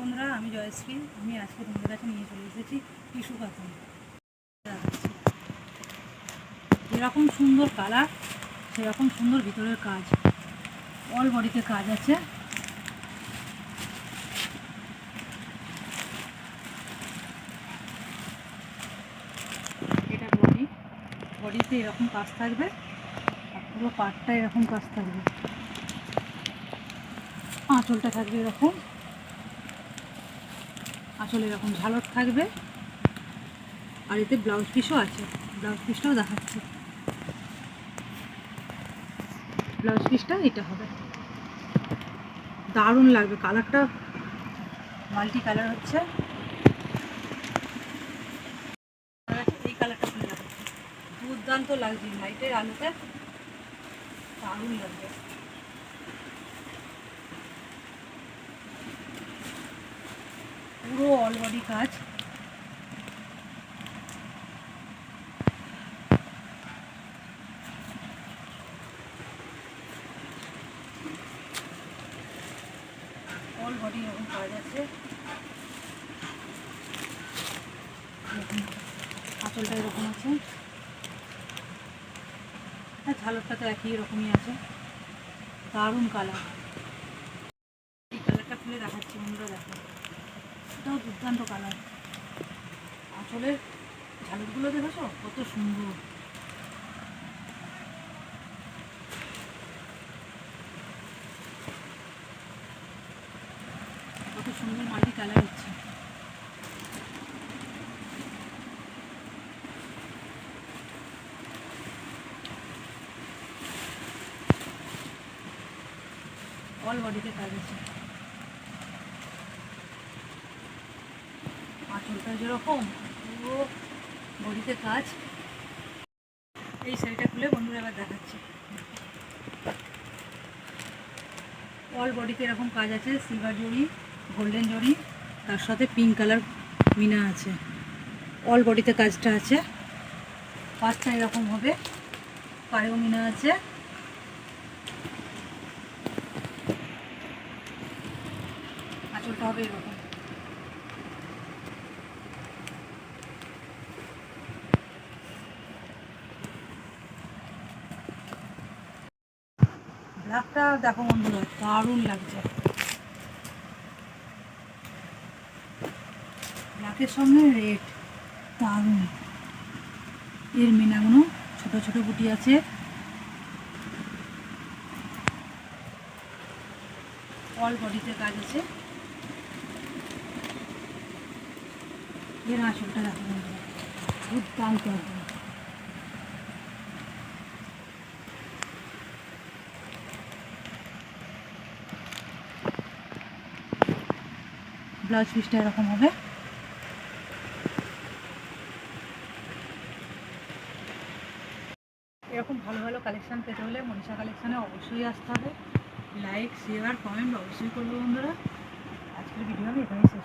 বন্ধুরা, আমি জয়শ্রী। আমি আজকে তোমাদের কাছে নিয়ে চলে এসেছি টিস্যু কাতান যেরকম সুন্দর কালার, সেরকম সুন্দর ভিতরের কাজ। অল বডিতে কাজ আছে। এটা বডি। বডিতে এরকম কাজ থাকবে আর পুরো পাটটা এরকম কাজ থাকবে। আঁচলটা থাকবে এরকম। আঁচলে এরকম ঝালর থাকবে। আর এতে ব্লাউজ পিসও আছে। ব্লাউজ পিসটাও দেখাচ্ছি। ব্লাউজ পিসটা এটা হবে। দারুণ লাগবে। কালারটা মাল্টি কালার হচ্ছে। এই কালারটা খুলে দুর্দান্ত লাগছে লাইটের আলোতে। দারুণ লাগবে পুরো অল বডি কাজ। অল বডি এরকম কাজ আছে। আঁচলটা এরকম আছে। হ্যাঁ ঝালরটা তো একই রকমই আছে। দারুণ কালার এই কালারটা খুলে দেখাচ্ছি বন্ধুরা দেখো এটাও দুর্দান্ত কালার আঁচলের ঝালরগুলো দেখেছ? কত সুন্দর। কত সুন্দর মাটি কালার হচ্ছে অল বডিতে কাজ আছে আঁচলটা যেরকম, পুরো বডিতে কাজ। এই শাড়িটা খুলে বন্ধুরা এবার দেখাচ্ছি। অল বডিতে এরকম কাজ আছে সিলভার জড়ি গোল্ডেন জড়ি তার সাথে পিঙ্ক কালার মিনা আছে। অল বডিতে কাজটা আছে। পাঁচটা এরকম হবে, পায়েও মিনা আছে। আঁচলটা হবে এরকম। ব্ল্যাকটা দেখো বন্ধুরা, দারুণ লাগছে। ব্ল্যাকের সঙ্গে রেড দারুণ। এর মিনাগুলো ছোট ছোট গুটি আছে। অল বডিতে কাজ আছে। এর আঁচলটা দেখো বন্ধুরা দুর্দান্ত একদম ব্লাউজ পিসটা এরকম হবে। এরকম ভালো ভালো কালেকশান পেতে হলে মনীষা কালেকশানে অবশ্যই আসতে হবে। লাইক শেয়ার কমেন্ট অবশ্যই করব বন্ধুরা। আজকের ভিডিও আমি এখানেই শেষ